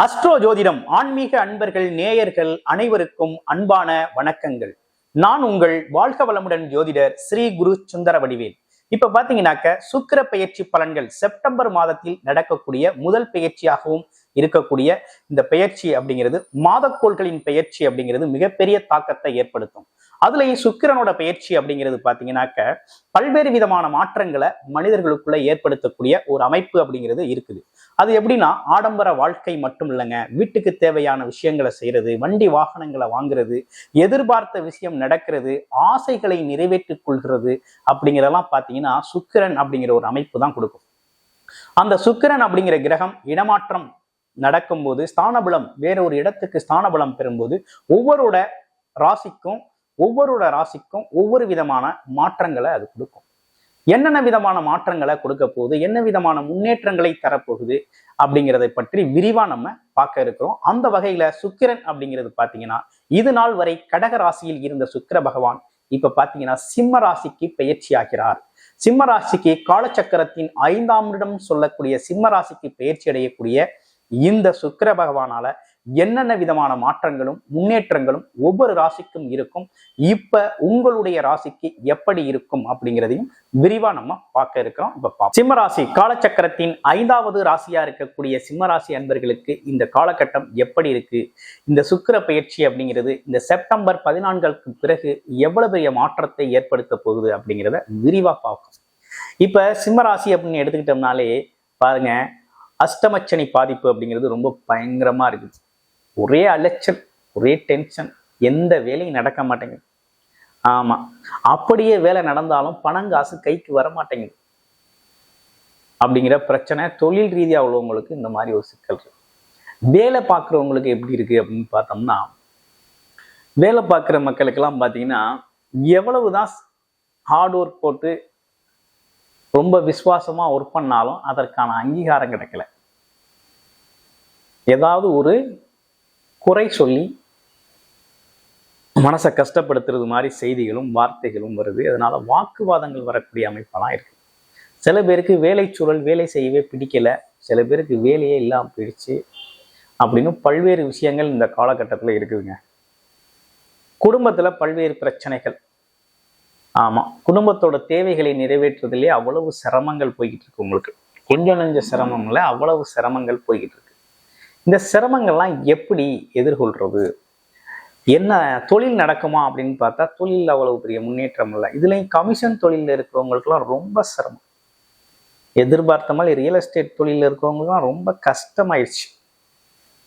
Astro ஜோதிடம் ஆன்மீக அன்பர்கள் நேயர்கள் அனைவருக்கும் அன்பான வணக்கங்கள். நான் உங்கள் வாழ்க வளமுடன் ஜோதிடர் ஸ்ரீ குரு சுந்தர வடிவேல். இப்ப பாத்தீங்கன்னாக்க சுக்கிர பெயர்ச்சி பலன்கள் செப்டம்பர் மாதத்தில் நடக்கக்கூடிய முதல் பெயர்ச்சியாகவும் இருக்கக்கூடிய இந்த பெயர்ச்சி அப்படிங்கிறது மாதக்கோள்களின் பெயர்ச்சி அப்படிங்கிறது மிகப்பெரிய தாக்கத்தை ஏற்படுத்தும். அதுலயும் சுக்கிரனோட பயிற்சி அப்படிங்கிறது பாத்தீங்கன்னாக்க பல்வேறு விதமான மாற்றங்களை மனிதர்களுக்குள்ள ஏற்படுத்தக்கூடிய ஒரு அமைப்பு அப்படிங்கிறது இருக்குது. அது எப்படின்னா ஆடம்பர வாழ்க்கை மட்டும் இல்லைங்க. வீட்டுக்கு தேவையான விஷயங்களை செய்யறது வண்டி வாகனங்களை வாங்குறது எதிர்பார்த்த விஷயம் நடக்கிறது ஆசைகளை நிறைவேற்றிக் கொள்கிறது அப்படிங்கிறதெல்லாம் பார்த்தீங்கன்னா சுக்கிரன் அப்படிங்கிற ஒரு அமைப்பு தான் கொடுக்கும். அந்த சுக்கிரன் அப்படிங்கிற கிரகம் இடமாற்றம் நடக்கும்போது ஸ்தானபலம் வேற ஒரு இடத்துக்கு ஸ்தானபலம் பெறும்போது ஒவ்வொருட ராசிக்கும் ஒவ்வொருட ராசிக்கும் ஒவ்வொரு விதமான மாற்றங்களை அது கொடுக்கும். என்னென்ன விதமான மாற்றங்களை கொடுக்க போகுது என்ன விதமான முன்னேற்றங்களை தரப்போகுது அப்படிங்கிறதை பற்றி விரிவா நம்ம பார்க்க இருக்கிறோம். அந்த வகையில சுக்கிரன் அப்படிங்கிறது பாத்தீங்கன்னா இது நாள் வரை கடக ராசியில் இருந்த சுக்கிர பகவான் இப்ப பாத்தீங்கன்னா சிம்ம ராசிக்கு பயிற்சி ஆகிறார். சிம்ம ராசிக்கு காலச்சக்கரத்தின் ஐந்தாம் இடம் சொல்லக்கூடிய சிம்ம ராசிக்கு பயிற்சி அடையக்கூடிய இந்த சுக்கிர பகவானால என்னென்ன விதமான மாற்றங்களும் முன்னேற்றங்களும் ஒவ்வொரு ராசிக்கும் இருக்கும். இப்ப உங்களுடைய ராசிக்கு எப்படி இருக்கும் அப்படிங்கிறதையும் விரிவா நம்ம பார்க்க இருக்கிறோம். இப்ப சிம்மராசி காலச்சக்கரத்தின் ஐந்தாவது ராசியா இருக்கக்கூடிய சிம்மராசி அன்பர்களுக்கு இந்த காலகட்டம் எப்படி இருக்கு? இந்த சுக்கிர பயிற்சி அப்படிங்கிறது இந்த செப்டம்பர் பதினான்களுக்கு பிறகு எவ்வளவு பெரிய மாற்றத்தை ஏற்படுத்த போகுது அப்படிங்கிறத விரிவா பார்க்கும் இப்ப சிம்மராசி அப்படின்னு எடுத்துக்கிட்டோம்னாலே பாருங்க அஷ்டமச்சனி பாதிப்பு அப்படிங்கிறது ரொம்ப பயங்கரமா இருக்குது. ஒரே அலைச்சல் ஒரே டென்ஷன் எந்த வேலையும் நடக்க மாட்டேங்குது. ஆமா. அப்படியே வேலை நடந்தாலும் பணம் காசு கைக்கு வர மாட்டேங்குது. அப்படிங்கிற பிரச்சனை தொழில் ரீதியாக உள்ளவங்களுக்கு இந்த மாதிரி ஒரு சிக்கல் இருக்கு. வேலை பார்க்குறவங்களுக்கு எப்படி இருக்கு அப்படின்னு பார்த்தோம்னா வேலை பார்க்குற மக்களுக்கெல்லாம் பார்த்தீங்கன்னா எவ்வளவுதான் ஹார்ட் ஒர்க் போட்டு ரொம்ப விசுவாசமாக ஒர்க் பண்ணாலும் அதற்கான அங்கீகாரம் கிடைக்கல. ஏதாவது ஒரு குறை சொல்லி மனசை கஷ்டப்படுத்துறது மாதிரி செய்திகளும் வார்த்தைகளும் வருது. அதனால் வாக்குவாதங்கள் வரக்கூடிய அமைப்பெல்லாம் இருக்குது சில பேருக்கு வேலை சூழல் வேலை செய்யவே பிடிக்கல. சில பேருக்கு வேலையே இல்லாமல் போயிடுச்சு அப்படின்னு பல்வேறு விஷயங்கள் இந்த காலகட்டத்தில் இருக்குதுங்க. குடும்பத்தில் பல்வேறு பிரச்சனைகள். ஆமாம் குடும்பத்தோட தேவைகளை நிறைவேற்றுறதுலேயே அவ்வளவு சிரமங்கள் போய்கிட்டு இருக்கு உங்களுக்கு. கொஞ்சம் நெஞ்ச சிரமம்ல அவ்வளவு சிரமங்கள் போய்கிட்டு இருக்கு. இந்த சிரமங்கள்லாம் எப்படி எதிர்கொள்றது? என்ன தொழில் நடக்குமா அப்படின்னு பார்த்தா தொழில் அவ்வளவு பெரிய முன்னேற்றம் இல்லை. இதுலேயும் கமிஷன் தொழிலில் இருக்கிறவங்களுக்குலாம் ரொம்ப சிரமம். எதிர்பார்த்த மாதிரி ரியல் எஸ்டேட் தொழிலில் இருக்கிறவங்களுக்குலாம் ரொம்ப கஷ்டமாயிடுச்சு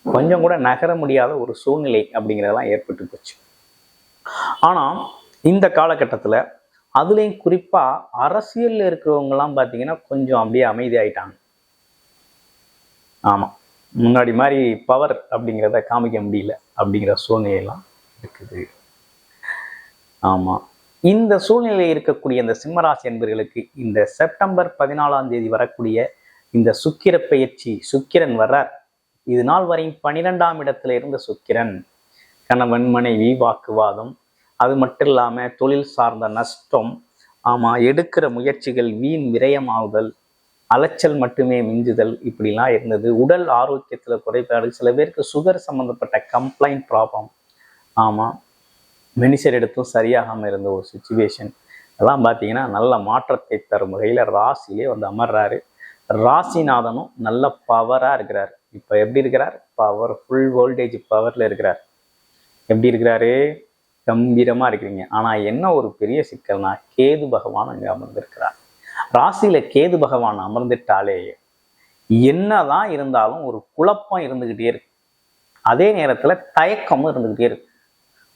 கொஞ்சம் கூட நகர முடியாத ஒரு சூழ்நிலை அப்படிங்கிறதெல்லாம் ஏற்பட்டு போச்சு. ஆனால் இந்த காலகட்டத்தில் அதுலேயும் குறிப்பா அரசியல்ல இருக்கிறவங்கலாம் பார்த்தீங்கன்னா கொஞ்சம் அப்படியே அமைதியாயிட்டாங்க. ஆமாம் முன்னாடி மாதிரி பவர் அப்படிங்கிறத காமிக்க முடியல அப்படிங்கிற சூழ்நிலையெல்லாம் இருக்குது. ஆமாம் இந்த சூழ்நிலையில் இருக்கக்கூடிய இந்த சிம்மராசி என்பர்களுக்கு இந்த செப்டம்பர் பதினாலாம் தேதி வரக்கூடிய இந்த சுக்கிர பயிற்சி சுக்கிரன் வர்றார். இது நாள் வரையும் பனிரெண்டாம் இடத்துல இருந்த சுக்கிரன். கணவன் மனைவி வாக்குவாதம் அது மட்டும் இல்லாமல் தொழில் சார்ந்த நஷ்டம் ஆமாம் எடுக்கிற முயற்சிகள் வீண் விரயமாகுதல் அலைச்சல் மட்டுமே மிஞ்சுதல் இப்படிலாம் இருந்தது. உடல் ஆரோக்கியத்தில் குறைபாடு சில பேருக்கு சுகர் சம்மந்தப்பட்ட கம்ப்ளைண்ட் ப்ராப்ளம் ஆமாம் மெனிசர் எடுத்தும் சரியாகாமல் இருந்த ஒரு சுச்சுவேஷன் அதெல்லாம் பார்த்தீங்கன்னா நல்ல மாற்றத்தை தரும் வகையில் ராசியிலே வந்து அமர்றாரு. ராசிநாதனும் நல்ல பவராக இருக்கிறார். இப்போ எப்படி இருக்கிறார்? பவர் ஃபுல் வோல்டேஜ் பவரில் இருக்கிறார். எப்படி இருக்கிறாரு? கம்பீரமா இருக்கிறீங்க. ஆனா என்ன ஒரு பெரிய சிக்கல்னா கேது பகவான் அங்கே அமர்ந்திருக்கிறார். ராசியில கேது பகவான் அமர்ந்துட்டாலே என்னதான் இருந்தாலும் ஒரு குழப்பம் இருந்துகிட்டே இருக்கு. அதே நேரத்துல தயக்கமும் இருந்துகிட்டே இருக்கு.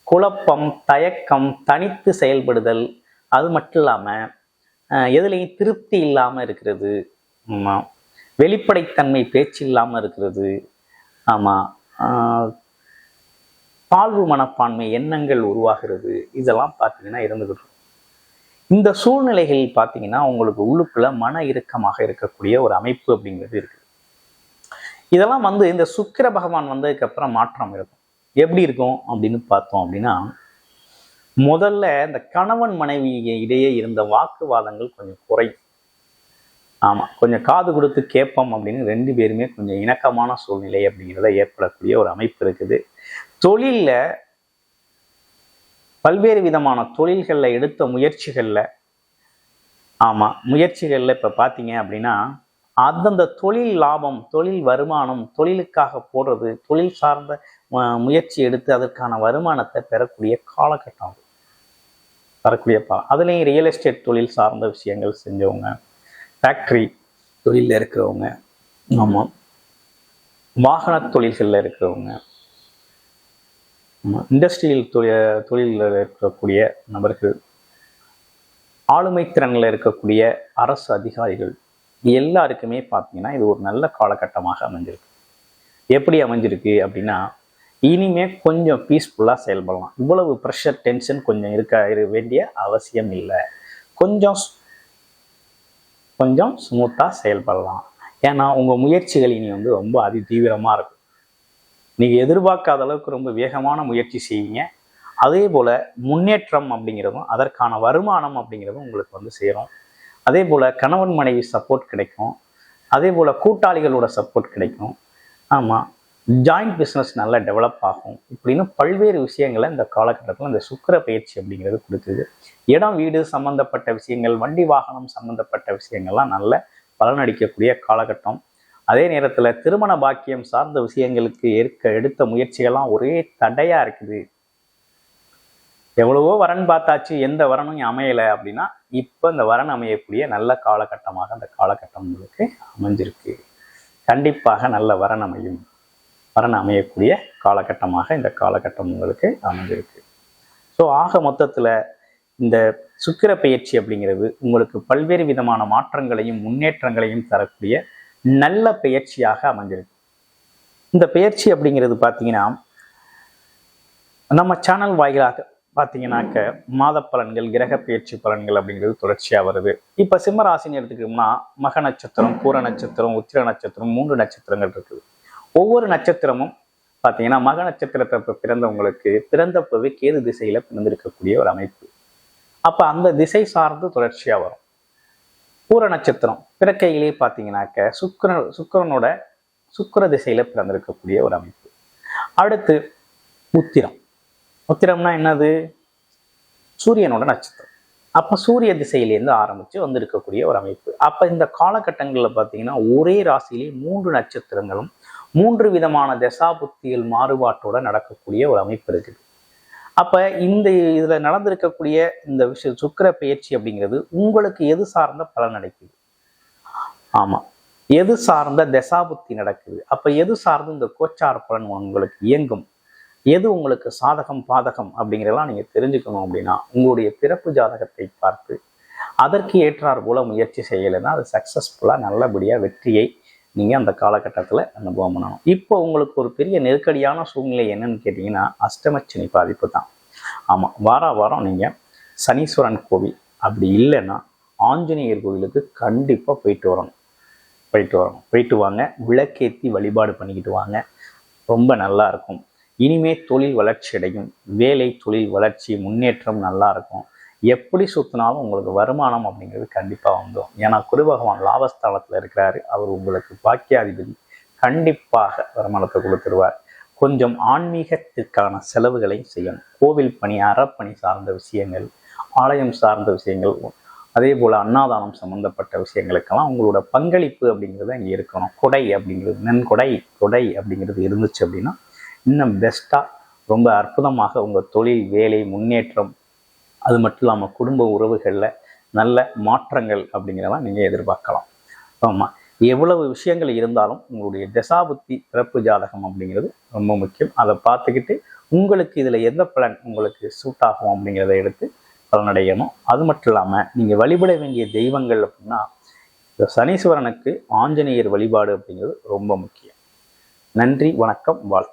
குழப்பம் தயக்கம் தனித்து செயல்படுதல் அது மட்டும் இல்லாம எதுலேயும் எதுலையும் திருப்தி இல்லாம இருக்கிறது. ஆமா. வெளிப்படைத்தன்மை பேச்சு இல்லாம இருக்கிறது. ஆமா. தாழ்வு மனப்பான்மை எண்ணங்கள் உருவாகிறது. இதெல்லாம் பார்த்தீங்கன்னா இருந்துகிட்டு இந்த சூழ்நிலைகள் பார்த்தீங்கன்னா உங்களுக்கு உள்ளுக்குள்ள மன இறுக்கமாக இருக்கக்கூடிய ஒரு அமைப்பு அப்படிங்கிறது இருக்கு. இதெல்லாம் வந்து இந்த சுக்கிர பகவான் வந்ததுக்கு அப்புறம் மாற்றம் இருக்கும். எப்படி இருக்கும் அப்படின்னு பார்த்தோம் அப்படின்னா முதல்ல இந்த கணவன் மனைவி இடையே இருந்த வாக்குவாதங்கள் கொஞ்சம் குறையும். ஆமா கொஞ்சம் காது கொடுத்து கேட்போம் அப்படின்னு ரெண்டு பேருமே கொஞ்சம் இணக்கமான சூழ்நிலை அப்படிங்கிறத ஏற்படக்கூடிய ஒரு அமைப்பு இருக்குது. தொழிலில் பல்வேறு விதமான தொழில்களில் எடுத்த முயற்சிகளில் ஆமாம் முயற்சிகளில் இப்போ பார்த்தீங்க அப்படின்னா அந்தந்த தொழில் லாபம் தொழில் வருமானம் தொழிலுக்காக போடுறது தொழில் சார்ந்த முயற்சி எடுத்து அதற்கான வருமானத்தை பெறக்கூடிய காலகட்டம் வரக்கூடிய பா அதுலேயும் ரியல் எஸ்டேட் தொழில் சார்ந்த விஷயங்கள் செஞ்சவங்க ஃபேக்ட்ரி தொழிலில் இருக்கிறவங்க ஆமாம் வாகன தொழில்களில் இருக்கிறவங்க இண்டஸ்ட்ரியல் தொழில் தொழிலில் இருக்கக்கூடிய நபர்கள் ஆளுமை திறனில் இருக்கக்கூடிய அரசு அதிகாரிகள் எல்லாருக்குமே பார்த்தீங்கன்னா இது ஒரு நல்ல காலகட்டமாக அமைஞ்சிருக்கு. எப்படி அமைஞ்சிருக்கு அப்படின்னா இனிமே கொஞ்சம் பீஸ்ஃபுல்லாக செயல்படலாம். இவ்வளவு ப்ரெஷர் டென்ஷன் கொஞ்சம் இருக்க வேண்டிய அவசியம் இல்லை. கொஞ்சம் கொஞ்சம் ஸ்மூத்தாக செயல்படலாம். ஏன்னா உங்கள் முயற்சிகள் இனி வந்து ரொம்ப அதி தீவிரமாக இருக்கும். நீங்கள் எதிர்பார்க்காத அளவுக்கு ரொம்ப வேகமான முயற்சி செய்வீங்க. அதே போல் முன்னேற்றம் அப்படிங்கிறதும் அதற்கான வருமானம் அப்படிங்கிறதும் உங்களுக்கு வந்து சேரும். அதே போல் கணவன் மனைவி சப்போர்ட் கிடைக்கும். அதே போல் கூட்டாளிகளோட சப்போர்ட் கிடைக்கும். ஆமாம் ஜாயிண்ட் பிஸ்னஸ் நல்லா டெவலப் ஆகும் இப்படின்னு பல்வேறு விஷயங்களை இந்த காலகட்டத்தில் இந்த சுக்கிர பயிற்சி அப்படிங்கிறது கொடுக்குது. இடம் வீடு சம்மந்தப்பட்ட விஷயங்கள் வண்டி வாகனம் சம்மந்தப்பட்ட விஷயங்கள்லாம் நல்ல பலனளிக்கக்கூடிய காலகட்டம். அதே நேரத்தில் திருமண பாக்கியம் சார்ந்த விஷயங்களுக்கு ஏற்க எடுத்த முயற்சிகள்லாம் ஒரே தடையா இருக்குது. எவ்வளவோ வரன் பார்த்தாச்சு எந்த வரனும் அமையலை அப்படின்னா இப்போ இந்த வரன் அமையக்கூடிய நல்ல காலகட்டமாக அந்த காலகட்டம் உங்களுக்கு அமைஞ்சிருக்கு. கண்டிப்பாக நல்ல வரன் அமையும். வரன் அமையக்கூடிய காலகட்டமாக இந்த காலகட்டம் உங்களுக்கு அமைஞ்சிருக்கு. ஸோ ஆக மொத்தத்தில் இந்த சுக்கிர பயிற்சி அப்படிங்கிறது உங்களுக்கு பல்வேறு விதமான மாற்றங்களையும் முன்னேற்றங்களையும் தரக்கூடிய நல்ல பெயர்ச்சியாக அமைஞ்சிருக்கு. இந்த பெயர்ச்சி அப்படிங்கிறது பார்த்தீங்கன்னா நம்ம சேனல் வாயிலாக பார்த்தீங்கன்னாக்க மாத பலன்கள் கிரக பயிற்சி பலன்கள் அப்படிங்கிறது தொடர்ச்சியாக வருது. இப்போ சிம்மராசின்னு எடுத்துக்கிட்டோம்னா மக நட்சத்திரம் பூர நட்சத்திரம் உத்திர நட்சத்திரம் மூன்று நட்சத்திரங்கள் இருக்குது. ஒவ்வொரு நட்சத்திரமும் பார்த்தீங்கன்னா மக நட்சத்திரத்தை பிறந்தவங்களுக்கு பிறந்தப்பவே கேது திசையில பிறந்திருக்கக்கூடிய ஒரு அமைப்பு. அப்ப அந்த திசை சார்ந்து தொடர்ச்சியா வரும். பூர நட்சத்திரம் பிறக்கையிலே பார்த்தீங்கன்னாக்க சுக்கிர சுக்கிரனோட சுக்கிர திசையில பிறந்திருக்கக்கூடிய ஒரு அமைப்பு. அடுத்து உத்திரம். உத்திரம்னா என்னது? சூரியனோட நட்சத்திரம். அப்ப சூரிய திசையிலேருந்து ஆரம்பிச்சு வந்திருக்கக்கூடிய ஒரு அமைப்பு. அப்ப இந்த காலகட்டங்களில் பார்த்தீங்கன்னா ஒரே ராசியிலே மூன்று நட்சத்திரங்களும் மூன்று விதமான தசாபுத்திகள் மாறுபாட்டோட நடக்கக்கூடிய ஒரு அமைப்பு இருக்குது அப்ப இந்த இதுல நடந்திருக்கக்கூடிய இந்த விஷயம் சுக்கிர பயிற்சி அப்படிங்கிறது உங்களுக்கு எது சார்ந்த பலன் நடக்குது ஆமா. எது சார்ந்த தசாபுத்தி நடக்குது? அப்ப எது சார்ந்த இந்த கோச்சார பலன் உங்களுக்கு இயங்கும்? எது உங்களுக்கு சாதகம் பாதகம் அப்படிங்கிறதெல்லாம் நீங்க தெரிஞ்சுக்கணும் அப்படின்னா உங்களுடைய பிறப்பு ஜாதகத்தை பார்த்து அதற்கு ஏற்றார் போல முயற்சி செய்யலைன்னா அது சக்சஸ்ஃபுல்லா நல்லபடியா வெற்றியை நீங்கள் அந்த காலகட்டத்தில் அனுபவம் பண்ணணும். இப்போ உங்களுக்கு ஒரு பெரிய நெருக்கடியான சூழ்நிலை என்னன்னு கேட்டிங்கன்னா அஷ்டமச்சனி பாதிப்பு தான். ஆமாம் வார வாரம் நீங்கள் சனீஸ்வரன் கோவில் அப்படி இல்லைன்னா ஆஞ்சநேயர் கோவிலுக்கு கண்டிப்பாக போயிட்டு வரணும். போயிட்டு வரணும். போயிட்டு வாங்க விளக்கேற்றி வழிபாடு பண்ணிக்கிட்டு வாங்க. ரொம்ப நல்லா இருக்கும். இனிமே தொழில் வளர்ச்சி அடையும். வேலை தொழில் வளர்ச்சி முன்னேற்றம் நல்லா இருக்கும். எப்படி சுற்றினாலும் உங்களுக்கு வருமானம் அப்படிங்கிறது கண்டிப்பாக வந்துடும் ஏன்னா குரு பகவான் லாபஸ்தானத்தில் இருக்கிறாரு. அவர் உங்களுக்கு பாக்கியாதிபதி. கண்டிப்பாக வருமானத்தை கொடுத்துருவார். கொஞ்சம் ஆன்மீகத்திற்கான செலவுகளை செய்யணும். கோவில் பணி அறப்பணி சார்ந்த விஷயங்கள் ஆலயம் சார்ந்த விஷயங்கள் அதே போல் அன்னாதானம் சம்பந்தப்பட்ட விஷயங்களுக்கெல்லாம் உங்களோட பங்களிப்பு அப்படிங்கிறது அங்கே இருக்கணும். கொடை அப்படிங்கிறது நன்கொடை கொடை அப்படிங்கிறது இருந்துச்சு அப்படின்னா இன்னும் பெஸ்ட்டாக ரொம்ப அற்புதமாக உங்கள் தொழில் வேலை முன்னேற்றம் அது மட்டும் இல்லாமல் குடும்ப உறவுகளில் நல்ல மாற்றங்கள் அப்படிங்கிறதெல்லாம் நீங்கள் எதிர்பார்க்கலாம். ஆமாம் எவ்வளவு விஷயங்கள் இருந்தாலும் உங்களுடைய தசாபுத்தி பிறப்பு ஜாதகம் அப்படிங்கிறது ரொம்ப முக்கியம். அதை பார்த்துக்கிட்டு உங்களுக்கு இதில் எந்த பலன் உங்களுக்கு சூட் ஆகும் அப்படிங்கிறத எடுத்து பலனடையணும். அது மட்டும் இல்லாமல் நீங்கள் வழிபட வேண்டிய தெய்வங்கள் அப்படின்னா இந்த சனீஸ்வரனுக்கு ஆஞ்சநேயர் வழிபாடு அப்படிங்கிறது ரொம்ப முக்கியம். நன்றி வணக்கம் வாழ்த்து.